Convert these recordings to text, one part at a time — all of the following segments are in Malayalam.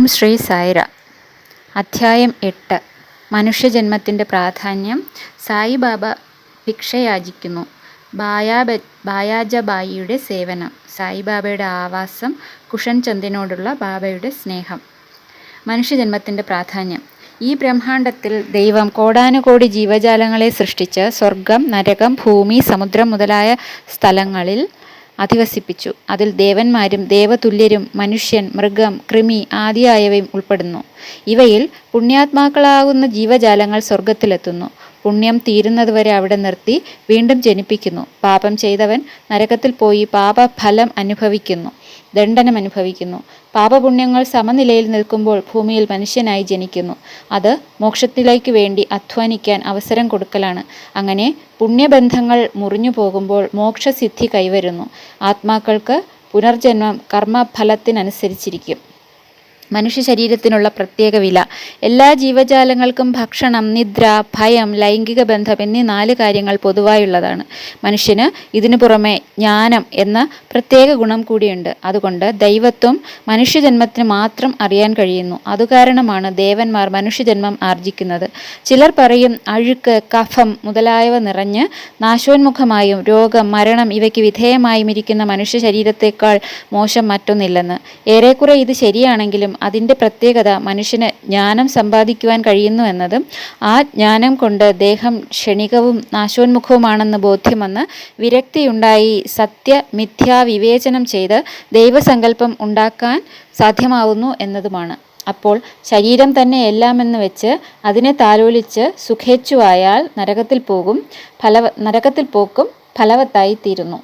ഓം ശ്രീ സായിര. അധ്യായം എട്ട്. മനുഷ്യജന്മത്തിന്റെ പ്രാധാന്യം സായിബാബ ഭിക്ഷയാചിക്കുന്നു. ബായാബ ബായാജബായിയുടെ സേവനം സായിബാബയുടെ ആവാസം കുഷൻ ചന്ദിനോടുള്ള ബാബയുടെ സ്നേഹം. മനുഷ്യജന്മത്തിന്റെ പ്രാധാന്യം. ഈ ബ്രഹ്മാണ്ടത്തിൽ ദൈവം കോടാനുകോടി ജീവജാലങ്ങളെ സൃഷ്ടിച്ച് സ്വർഗം നരകം ഭൂമി സമുദ്രം മുതലായ സ്ഥലങ്ങളിൽ അധിവസിപ്പിച്ചു. അതിൽ ദേവന്മാരും ദേവതുല്യരും മനുഷ്യൻ മൃഗം കൃമി ആദിയായവയും ഉൾപ്പെടുന്നു. ഇവയിൽ പുണ്യാത്മാക്കളാകുന്ന ജീവജാലങ്ങൾ സ്വർഗത്തിലെത്തുന്നു പുണ്യം തീരുന്നതുവരെ അവിടെ നിർത്തി വീണ്ടും ജനിപ്പിക്കുന്നു. പാപം ചെയ്തവൻ നരകത്തിൽ പോയി പാപഫലം അനുഭവിക്കുന്നു ദണ്ഡനം അനുഭവിക്കുന്നു. പാപപുണ്യങ്ങൾ സമനിലയിൽ നിൽക്കുമ്പോൾ ഭൂമിയിൽ മനുഷ്യനായി ജനിക്കുന്നു. അത് മോക്ഷത്തിലേക്ക് വേണ്ടി അധ്വാനിക്കാൻ അവസരം കൊടുക്കലാണ്. അങ്ങനെ പുണ്യബന്ധങ്ങൾ മുറിഞ്ഞു പോകുമ്പോൾ മോക്ഷസിദ്ധി കൈവരുന്നു. ആത്മാക്കൾക്ക് പുനർജന്മം കർമ്മഫലത്തിനനുസരിച്ചിരിക്കും. മനുഷ്യ ശരീരത്തിനുള്ള പ്രത്യേക വില. എല്ലാ ജീവജാലങ്ങൾക്കും ഭക്ഷണം നിദ്ര ഭയം ലൈംഗിക ബന്ധം എന്നീ നാല് കാര്യങ്ങൾ പൊതുവായുള്ളതാണ്. മനുഷ്യന് ഇതിനു പുറമെ ജ്ഞാനം എന്ന പ്രത്യേക ഗുണം കൂടിയുണ്ട്. അതുകൊണ്ട് ദൈവത്വം മനുഷ്യജന്മത്തിന് മാത്രം അറിയാൻ കഴിയുന്നു. അതുകാരണമാണ് ദേവന്മാർ മനുഷ്യജന്മം ആർജിക്കുന്നത്. ചിലർ പറയും അഴുക്ക് കഫം മുതലായവ നിറഞ്ഞ് നാശോന്മുഖമായും രോഗം മരണം ഇവയ്ക്ക് വിധേയമായും ഇരിക്കുന്ന മനുഷ്യ ശരീരത്തേക്കാൾ മോശം മറ്റൊന്നില്ലെന്ന്. ഏറെക്കുറെ ഇത് ശരിയാണെങ്കിലും അതിന്റെ പ്രത്യേകത മനുഷ്യന് ജ്ഞാനം സമ്പാദിക്കുവാൻ കഴിയുന്നു എന്നതും ആ ജ്ഞാനം കൊണ്ട് ദേഹം ക്ഷണികവും നാശോന്മുഖവുമാണെന്ന് ബോധ്യം വന്ന് വിരക്തിയുണ്ടായി സത്യ മിഥ്യാ വിവേചനം ചെയ്ത് ദൈവസങ്കല്പം ഉണ്ടാക്കാൻ സാധ്യമാവുന്നു എന്നതുമാണ്. അപ്പോൾ ശരീരം തന്നെ എല്ലാമെന്ന് വെച്ച് അതിനെ താലോലിച്ച് സുഖേച്ഛുവായാൽ നരകത്തിൽ പോകും ഫലവ നരകത്തിൽ പോക്കും ഫലവത്തായി തീരുന്നു.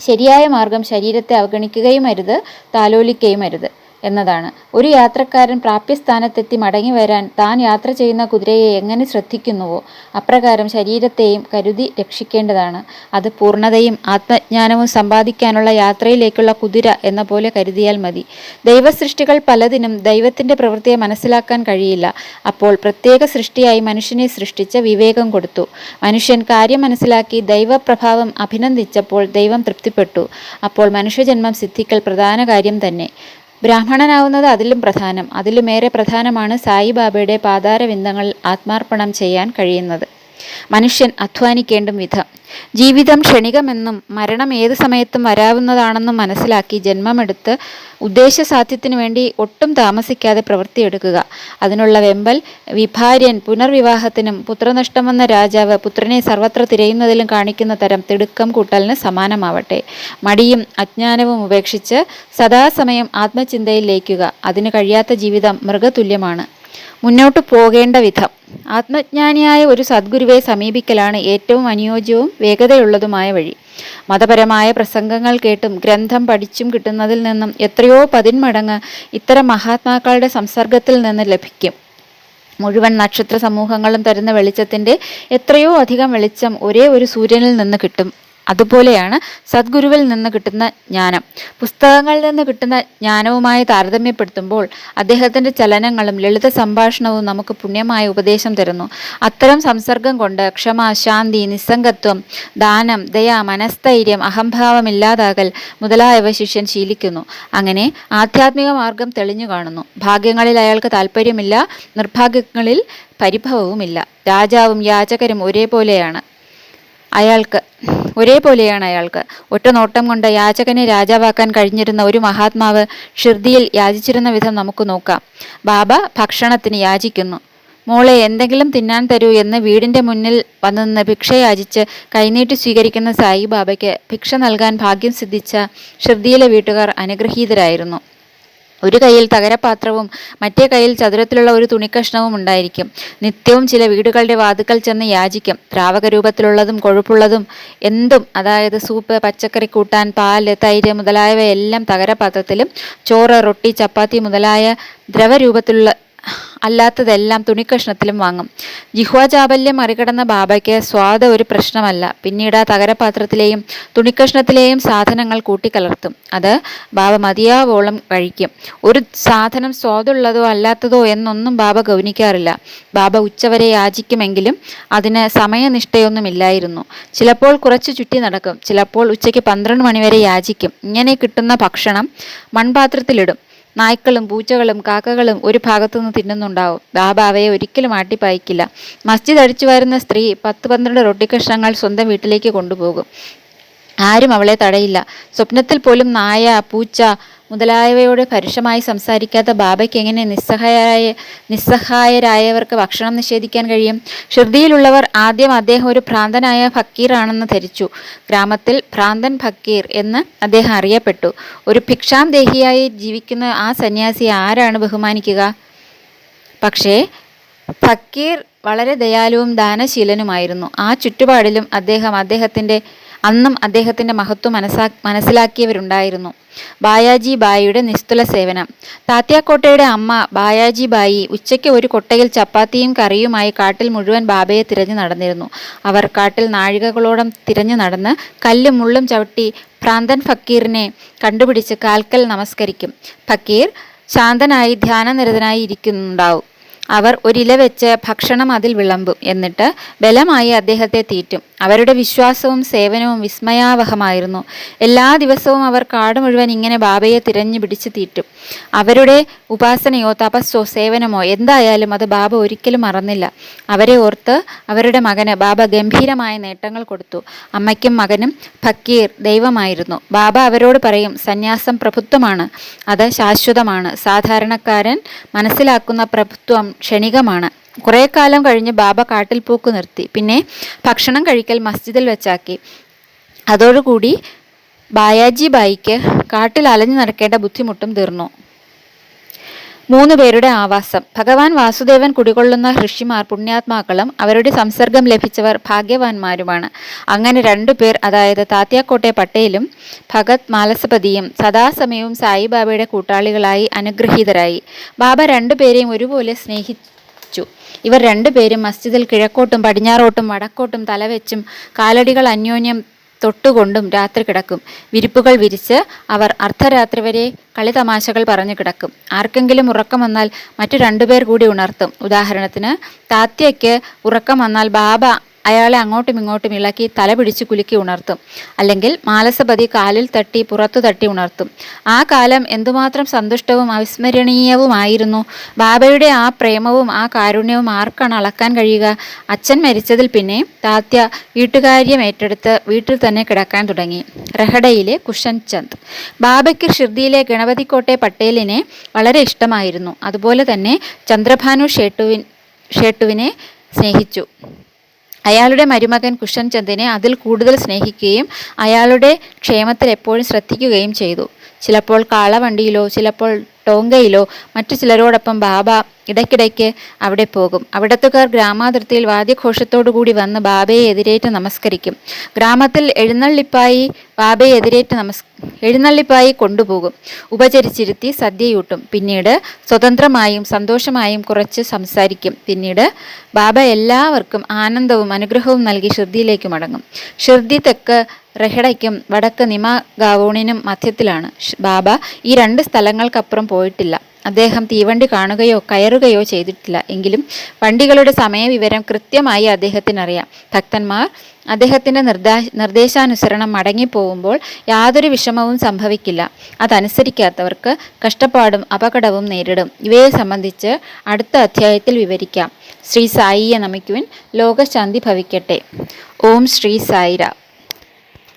ശരിയായ മാർഗം ശരീരത്തെ അവഗണിക്കുകയും അരുത് താലോലിക്കുകയും അരുത്. എന്നതാണ്. ഒരു യാത്രക്കാരൻ പ്രാപ്യസ്ഥാനത്തെത്തി മടങ്ങി വരാൻ താൻ യാത്ര ചെയ്യുന്ന കുതിരയെ എങ്ങനെ ശ്രദ്ധിക്കുന്നുവോ അപ്രകാരം ശരീരത്തെയും കരുതി രക്ഷിക്കേണ്ടതാണ്. അത് പൂർണതയും ആത്മജ്ഞാനവും സമ്പാദിക്കാനുള്ള യാത്രയിലേക്കുള്ള കുതിര എന്ന പോലെ കരുതിയാൽ മതി. ദൈവസൃഷ്ടികൾ പലതിനും ദൈവത്തിന്റെ പ്രവൃത്തിയെ മനസ്സിലാക്കാൻ കഴിയില്ല. അപ്പോൾ പ്രത്യേക സൃഷ്ടിയായി മനുഷ്യനെ സൃഷ്ടിച്ച വിവേകം കൊടുത്തു. മനുഷ്യൻ കാര്യം മനസ്സിലാക്കി ദൈവപ്രഭാവം അഭിനന്ദിച്ചപ്പോൾ ദൈവം തൃപ്തിപ്പെട്ടു. അപ്പോൾ മനുഷ്യജന്മം സിദ്ധിക്കൽ പ്രധാന കാര്യം തന്നെ. ബ്രാഹ്മണനാവുന്നത് അതിലും പ്രധാനം. അതിലുമേറെ പ്രധാനമാണ് സായിബാബയുടെ പാതാരവിന്ദങ്ങൾ ആത്മാർപ്പണം ചെയ്യാൻ കഴിയുന്നത്. മനുഷ്യൻ അധ്വാനിക്കേണ്ടും വിധം. ജീവിതം ക്ഷണികമെന്നും മരണം ഏത് സമയത്തും വരാവുന്നതാണെന്നും മനസ്സിലാക്കി ജന്മമെടുത്ത് ഉദ്ദേശസാധ്യത്തിനു വേണ്ടി ഒട്ടും താമസിക്കാതെ പ്രവൃത്തിയെടുക്കുക. അതിനുള്ള വെമ്പൽ വിഭാര്യൻ പുനർവിവാഹത്തിനും പുത്രനഷ്ടം വന്ന രാജാവ് പുത്രനെ സർവത്ര തിരയുന്നതിലും കാണിക്കുന്ന തരം തിടുക്കം കൂട്ടലിന് സമാനമാവട്ടെ. മടിയും അജ്ഞാനവും ഉപേക്ഷിച്ച് സദാസമയം ആത്മചിന്തയിൽ ലയിക്കുക. അതിന് കഴിയാത്ത ജീവിതം മൃഗതുല്യമാണ്. മുന്നോട്ട് പോകേണ്ട വിധം. ആത്മജ്ഞാനിയായ ഒരു സദ്ഗുരുവെ സമീപിക്കലാണ് ഏറ്റവും അനുയോജ്യവും വേഗതയുള്ളതുമായ വഴി. മതപരമായ പ്രസംഗങ്ങൾ കേട്ടും ഗ്രന്ഥം പഠിച്ചും കിട്ടുന്നതിൽ നിന്നും എത്രയോ പതിന്മടങ്ങ് ഇത്തരം മഹാത്മാക്കളുടെ സംസർഗത്തിൽ നിന്ന് ലഭിക്കും. മുഴുവൻ നക്ഷത്ര സമൂഹങ്ങളും തരുന്ന വെളിച്ചത്തിന്റെ എത്രയോ അധികം വെളിച്ചം ഒരേ ഒരു സൂര്യനിൽ നിന്ന് കിട്ടും. അതുപോലെയാണ് സദ്ഗുരുവിൽ നിന്ന് കിട്ടുന്ന ജ്ഞാനം. പുസ്തകങ്ങളിൽ നിന്ന് കിട്ടുന്ന ജ്ഞാനവുമായി താരതമ്യപ്പെടുത്തുമ്പോൾ അദ്ദേഹത്തിന്റെ ചലനങ്ങളും ലളിത സംഭാഷണവും നമുക്ക് പുണ്യമായ ഉപദേശം തരുന്നു. അത്തരം സംസർഗം കൊണ്ട് ക്ഷമ ശാന്തി നിസ്സംഗത്വം ദാനം ദയ മനസ്ഥൈര്യം അഹംഭാവം ഇല്ലാതാകൽ മുതലായവ ശിഷ്യൻ ശീലിക്കുന്നു. അങ്ങനെ ആധ്യാത്മിക മാർഗം തെളിഞ്ഞു കാണുന്നു. ഭാഗ്യങ്ങളിൽ അയാൾക്ക് താല്പര്യമില്ല നിർഭാഗ്യങ്ങളിൽ പരിഭവവുമില്ല. രാജാവും യാചകരും ഒരേപോലെയാണ്. അയാൾക്ക് ഒരേപോലെയാണ് അയാൾക്ക്. ഒറ്റ നോട്ടം കൊണ്ട് യാചകനെ രാജാവാക്കാൻ കഴിഞ്ഞിരുന്ന ഒരു മഹാത്മാവ് ഷിർദിയിൽ യാചിച്ചിരുന്ന വിധം നമുക്ക് നോക്കാം. ബാബ ഭക്ഷണത്തിന് യാചിക്കുന്നു. മോളെ എന്തെങ്കിലും തിന്നാൻ തരൂ എന്ന് വീടിന്റെ മുന്നിൽ വന്നുനിന്ന് ഭിക്ഷ യാചിച്ച് കൈനീട്ടി സ്വീകരിക്കുന്ന സായി ബാബയ്ക്ക് ഭിക്ഷ നൽകാൻ ഭാഗ്യം സിദ്ധിച്ച ഷിർദിയിലെ വീട്ടുകാർ അനുഗ്രഹീതരായിരുന്നു. ഒരു കയ്യിൽ തകരപാത്രവും മറ്റേ കയ്യിൽ ചതുരത്തിലുള്ള ഒരു തുണിക്കഷ്ണവും ഉണ്ടായിരിക്കും. നിത്യവും ചില വീടുകളുടെ വാതുക്കൽ ചെന്ന് യാചിക്കും. ദ്രാവക രൂപത്തിലുള്ളതും കൊഴുപ്പുള്ളതും എന്തും അതായത് സൂപ്പ് പച്ചക്കറി കൂട്ടാൻ പാൽ തൈര് മുതലായവയെല്ലാം തകരപാത്രത്തിലും ചോറ് റൊട്ടി ചപ്പാത്തി മുതലായ ദ്രവരൂപത്തിലുള്ള അല്ലാത്തതെല്ലാം തുണിക്കഷ്ണത്തിലും വാങ്ങും. ജിഹ്വാചാബല്യം മറികടന്ന ബാബയ്ക്ക് സ്വാദ ഒരു പ്രശ്നമല്ല. പിന്നീട് ആ തകരപാത്രത്തിലെയും തുണിക്കഷ്ണത്തിലെയും സാധനങ്ങൾ കൂട്ടിക്കലർത്തും. അത് ബാബ മതിയാവോളം കഴിക്കും. ഒരു സാധനം സ്വാദുള്ളതോ അല്ലാത്തതോ എന്നൊന്നും ബാബ ഗൗനിക്കാറില്ല. ബാബ ഉച്ചവരെ യാചിക്കുമെങ്കിലും അതിന് സമയനിഷ്ഠയൊന്നുമില്ലായിരുന്നു. ചിലപ്പോൾ കുറച്ച് ചുറ്റി നടക്കും. ചിലപ്പോൾ ഉച്ചയ്ക്ക് പന്ത്രണ്ട് മണിവരെ യാചിക്കും. ഇങ്ങനെ കിട്ടുന്ന ഭക്ഷണം മൺപാത്രത്തിലിടും. നായ്ക്കളും പൂച്ചകളും കാക്കകളും ഒരു ഭാഗത്തുനിന്ന് തിന്നുന്നുണ്ടാവും. ബാബ അവയെ ഒരിക്കലും ആട്ടിപ്പായിക്കില്ല. മസ്ജിദ് അടിച്ചു വരുന്ന സ്ത്രീ പത്ത് പന്ത്രണ്ട് റൊട്ടിക്കഷ്ണങ്ങൾ സ്വന്തം വീട്ടിലേക്ക് കൊണ്ടുപോകും. ആരും അവളെ തടയില്ല. സ്വപ്നത്തിൽ പോലും നായ പൂച്ച മുതലായവയോട് പരുഷമായി സംസാരിക്കാത്ത ബാബയ്ക്ക് എങ്ങനെ നിസ്സഹായ നിസ്സഹായരായവർക്ക് ഭക്ഷണം നിഷേധിക്കാൻ കഴിയും? ഷിർദിയിലുള്ളവർ ആദ്യം അദ്ദേഹം ഒരു ഭ്രാന്തനായ ഫക്കീറാണെന്ന് ധരിച്ചു. ഗ്രാമത്തിൽ ഭ്രാന്തൻ ഫക്കീർ എന്ന് അദ്ദേഹം അറിയപ്പെട്ടു. ഒരു ഭിക്ഷാന്തേഹിയായി ജീവിക്കുന്ന ആ സന്യാസിയെ ആരാണ് ബഹുമാനിക്കുക? പക്ഷേ ഫക്കീർ വളരെ ദയാലുവും ദാനശീലനുമായിരുന്നു. ആ ചുറ്റുപാടിലും അദ്ദേഹം അദ്ദേഹത്തിന്റെ അന്നും അദ്ദേഹത്തിന്റെ മഹത്വം മനസ്സാ മനസ്സിലാക്കിയവരുണ്ടായിരുന്നു. ബായാജി ബായിയുടെ നിസ്തുല സേവനം. താത്യാക്കോട്ടയുടെ അമ്മ ബായാജി ബായി ഉച്ചയ്ക്ക് ഒരു കൊട്ടയിൽ ചപ്പാത്തിയും കറിയുമായി കാട്ടിൽ മുഴുവൻ ബാബയെ തിരഞ്ഞു നടന്നിരുന്നു. അവർ കാട്ടിൽ നാഴികകളോടം തിരഞ്ഞു നടന്ന് കല്ലും മുള്ളും ചവിട്ടി പ്രാന്തൻ ഫക്കീറിനെ കണ്ടുപിടിച്ച് കാൽക്കൽ നമസ്കരിക്കും. ഫക്കീർ ശാന്തനായി ധ്യാനനിരതനായി ഇരിക്കുന്നുണ്ടാവും. അവർ ഒരില വെച്ച് ഭക്ഷണം അതിൽ വിളമ്പും എന്നിട്ട് ബലമായി അദ്ദേഹത്തെ തീറ്റും. അവരുടെ വിശ്വാസവും സേവനവും വിസ്മയാവഹമായിരുന്നു. എല്ലാ ദിവസവും അവർ കാട് മുഴുവൻ ഇങ്ങനെ ബാബയെ തിരഞ്ഞു പിടിച്ച് തീറ്റും. അവരുടെ ഉപാസനയോ തപസ്സോ സേവനമോ എന്തായാലും അത് ബാബ ഒരിക്കലും മറന്നില്ല. അവരെ ഓർത്ത് അവരുടെ മകന് ബാബ ഗംഭീരമായ നേട്ടങ്ങൾ കൊടുത്തു. അമ്മയ്ക്കും മകനും ഫക്കീർ ദൈവമായിരുന്നു. ബാബ അവരോട് പറയും സന്യാസം പ്രഭുത്വമാണ്. അത് ശാശ്വതമാണ്. സാധാരണക്കാരൻ മനസ്സിലാക്കുന്ന പ്രഭുത്വം ക്ഷണികമാണ്. കുറേ കാലം കഴിഞ്ഞ് ബാബ കാട്ടിൽ പോക്ക് നിർത്തി. പിന്നെ ഭക്ഷണം കഴിക്കൽ മസ്ജിദിൽ വെച്ചാക്കി. അതോടുകൂടി ബായാജി ബായിക്ക് കാട്ടിൽ അലഞ്ഞു നടക്കേണ്ട ബുദ്ധിമുട്ടും തീർന്നു. മൂന്ന് പേരുടെ ആവാസം. ഭഗവാൻ വാസുദേവൻ കുടികൊള്ളുന്ന ഋഷിമാർ പുണ്യാത്മാക്കളും അവരുടെ സംസർഗം ലഭിച്ചവർ ഭാഗ്യവാന്മാരുമാണ്. അങ്ങനെ രണ്ടു പേർ അതായത് താത്യാക്കോട്ടെ പട്ടേലും ഭഗത് മാലസപതിയും സദാസമയവും സായിബാബയുടെ കൂട്ടാളികളായി അനുഗ്രഹീതരായി. ബാബ രണ്ടുപേരെയും ഒരുപോലെ സ്നേഹിച്ചു. ഇവർ രണ്ടുപേരും മസ്ജിദിൽ കിഴക്കോട്ടും പടിഞ്ഞാറോട്ടും വടക്കോട്ടും തലവെച്ചും കാലടികൾ അന്യോന്യം തൊട്ടുകൊണ്ടും രാത്രി കിടക്കും. വിരിപ്പുകൾ വിരിച്ച് അവർ അർദ്ധരാത്രി വരെ കളിതമാശകൾ പറഞ്ഞു കിടക്കും. ആർക്കെങ്കിലും ഉറക്കം വന്നാൽ മറ്റു രണ്ടുപേർ കൂടി ഉണർത്തും. ഉദാഹരണത്തിന് താത്യയ്ക്ക് ഉറക്കം വന്നാൽ ബാബ അയാളെ അങ്ങോട്ടും ഇങ്ങോട്ടും ഇളക്കി തല പിടിച്ച് കുലുക്കി ഉണർത്തും. അല്ലെങ്കിൽ മാലസപതി കാലിൽ തട്ടി പുറത്തു തട്ടി ഉണർത്തും. ആ കാലം എന്തുമാത്രം സന്തുഷ്ടവും അവിസ്മരണീയവുമായിരുന്നു. ബാബയുടെ ആ പ്രേമവും ആ കാരുണ്യവും ആർക്കാണ് അളക്കാൻ കഴിയുക? അച്ഛൻ മരിച്ചതിൽ പിന്നെ താത്യ വീട്ടുകാര്യം ഏറ്റെടുത്ത് വീട്ടിൽ തന്നെ കിടക്കാൻ തുടങ്ങി. റഹഡയിലെ കുഷൻ ചന്ദ്. ബാബയ്ക്ക് ഷിർദിയിലെ ഗണപതിക്കോട്ടെ പട്ടേലിനെ വളരെ ഇഷ്ടമായിരുന്നു. അതുപോലെ തന്നെ ചന്ദ്രഭാനു ഷേട്ടുവിൻ ഷേട്ടുവിനെ സ്നേഹിച്ചു. അയാളുടെ മരുമകൻ കുഷൻ ചന്ദിനെ അതിൽ കൂടുതൽ സ്നേഹിക്കുകയും അയാളുടെ ക്ഷേമത്തിൽ എപ്പോഴും ശ്രദ്ധിക്കുകയും ചെയ്തു. ചിലപ്പോൾ കാളവണ്ടിയിലോ ചിലപ്പോൾ ടോങ്കയിലോ മറ്റു ചിലരോടൊപ്പം ബാബ ഇടയ്ക്കിടയ്ക്ക് അവിടെ പോകും. അവിടത്തുകാർ ഗ്രാമാതിർത്തിയിൽ വാദ്യഘോഷത്തോടുകൂടി വന്ന് ബാബയെ എതിരേറ്റ് നമസ്കരിക്കും. ഗ്രാമത്തിൽ എഴുന്നള്ളിപ്പായി ബാബയെ എതിരേറ്റ് നമസ് എഴുന്നള്ളിപ്പായി കൊണ്ടുപോകും. ഉപചരിച്ചിരുത്തി സദ്യയൂട്ടും. പിന്നീട് സ്വതന്ത്രമായും സന്തോഷമായും കുറച്ച് സംസാരിക്കും. പിന്നീട് ബാബ എല്ലാവർക്കും ആനന്ദവും അനുഗ്രഹവും നൽകി ഷിർദിയിലേക്ക് മടങ്ങും. ഷിർദി തെക്ക് റെഹഡയ്ക്കും വടക്ക് നിമ ഗാവോണിനും മധ്യത്തിലാണ്. ബാബ ഈ രണ്ട് സ്ഥലങ്ങൾക്കപ്പുറം പോയിട്ടില്ല. അദ്ദേഹം തീവണ്ടി കാണുകയോ കയറുകയോ ചെയ്തിട്ടില്ല. എങ്കിലും വണ്ടികളുടെ സമയവിവരം കൃത്യമായി അദ്ദേഹത്തിനറിയാം. ഭക്തന്മാർ അദ്ദേഹത്തിന്റെ നിർദ്ദേശ നിർദ്ദേശാനുസരണം മടങ്ങിപ്പോകുമ്പോൾ യാതൊരു വിഷമവും സംഭവിക്കില്ല. അതനുസരിക്കാത്തവർക്ക് കഷ്ടപ്പാടും അപകടവും നേരിടും. ഇവയെ സംബന്ധിച്ച് അടുത്ത അധ്യായത്തിൽ വിവരിക്കാം. ശ്രീ സായിയെ നമിക്കുവിൻ ലോകശാന്തി ഭവിക്കട്ടെ. ഓം ശ്രീ സായിരാം.